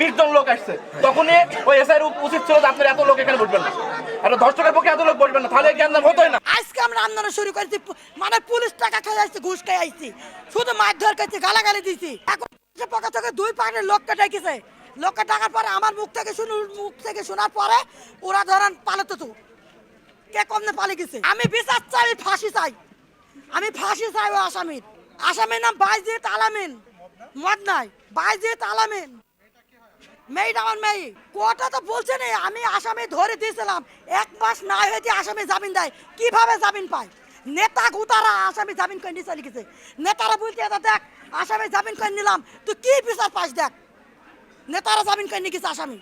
বিশ জন লোক আসছে। তখনই ওই এসআই উচিত ছিল আপনার এত লোক এখানে বসবেন না। একটা ধর্ষকের পক্ষে এত লোক বসবেন না, তাহলে জ্ঞান হতোই না। আজকে আমরা আন্দোলন শুরু করেছি মানে পুলিশ টাকা খেয়ে আসছি, ঘুষ খেয়ে আসছি। শুধু মারধর করছি গালাগালি দিছি। এখন পক্ষ থেকে দুই পার্টির লোককে ডেকেছে লোককে ডাকার পরে, আমার মুখ থেকে শুনে মুখ থেকে শোনার পরে ওরা ধরেন পালাতো তো। কে কমনে পালিয়ে গেছে? আমি বিচার চাই, আমি ফাঁসি চাই। আমি ফাঁসি চাই ও আসামির। আসামির নাম বাইজিৎ আলামিন। মদ নাই, বাইজিৎ আলামিন। মেয়েটা আমার মেয়ে কোর্টে তো বলছে না, আমি আসামি ধরে দিয়েছিলাম। এক মাস না হয়েছে আসামি জামিন দেয়, কীভাবে জামিন পায়? নেতা গুতারা আসামি জামিন করে নিয়ে চলে গেছে নেতারা বলছে, এটা দেখ, আসামি জামিন করে নিলাম, তুই কি বিচার পাস দেখ? নেতারা জামিন করে নিয়ে গেছে আসামি।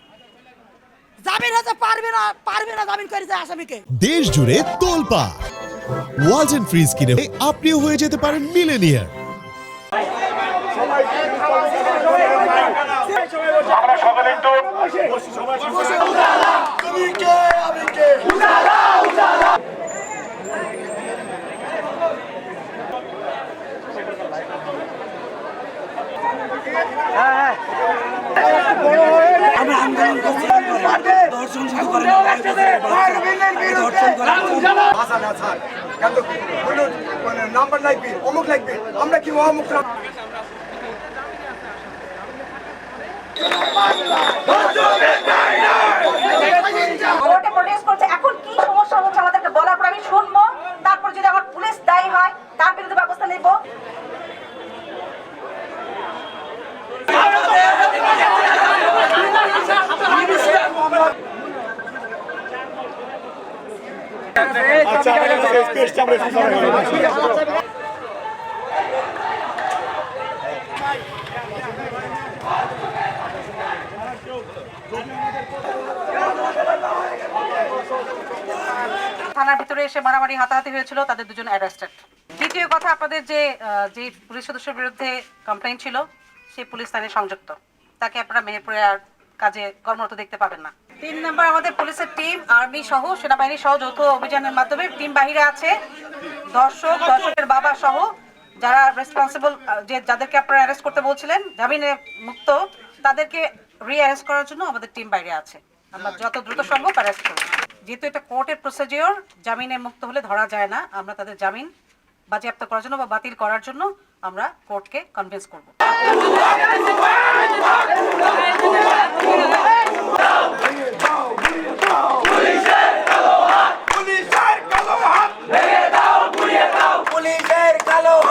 জামিন হতে পারবে না পারবে না জামিন করেছে আসামিকে। দেশ জুড়ে তোলপা ওয়ালটন ফ্রিজ কিনে আপনিও হয়ে যেতে পারেন মিলেনিয়ার আন্দোলন করছি দর্শন শুরু দর্শন কোনো মানে নাম্বার লাগবে অমুক লাগবে আমরা কি অমুক না কোর্টে প্রোটেস্ট করছে এখন কি সমস্যা হচ্ছে আমাদেরকে বলার পর আমি শুনব তারপর যদি আমার পুলিশ দায়ী হয় তার বিরুদ্ধে ব্যবস্থা নেব থানার ভিতরে এসে মারামারি হাতাহাতি হয়েছিল, তাদের দুজন অ্যারেস্টেড দ্বিতীয় কথা, আপনাদের যে যে পুলিশ সদস্যের বিরুদ্ধে কমপ্লেইন ছিল, সেই পুলিশ স্থানে সংযুক্ত। তাকে আপনারা মেহেরপুরে আর কাজে কর্মরত দেখতে পাবেন না। তিন নম্বর, আমাদের পুলিশের টিম আর্মি সহ, সেনাবাহিনী সহ যৌথ অভিযানের মাধ্যমে টিম বাহিরে আছে। দর্শক, দর্শকের বাবা সহ, যারা রেসপন্সিবল যে, যাদেরকে আপনারা অ্যারেস্ট করতে বলছিলেন, জামিনে মুক্ত, তাদেরকে রিঅ্যারেস্ট করার জন্য আমাদের টিম বাইরে আছে। আমরা হ্যাঁ, যত দ্রুত সম্ভব অ্যারেস্ট করব। যেহেতু এটা কোর্টের প্রসিডিওর জামিনে মুক্ত হলে ধরা যায় না। আমরা তাদের জামিন বাজেয়াপ্ত করার জন্য বা বাতিল করার জন্য আমরা কোর্টকে কনভিন্স করব। পুলিশের কালো হাত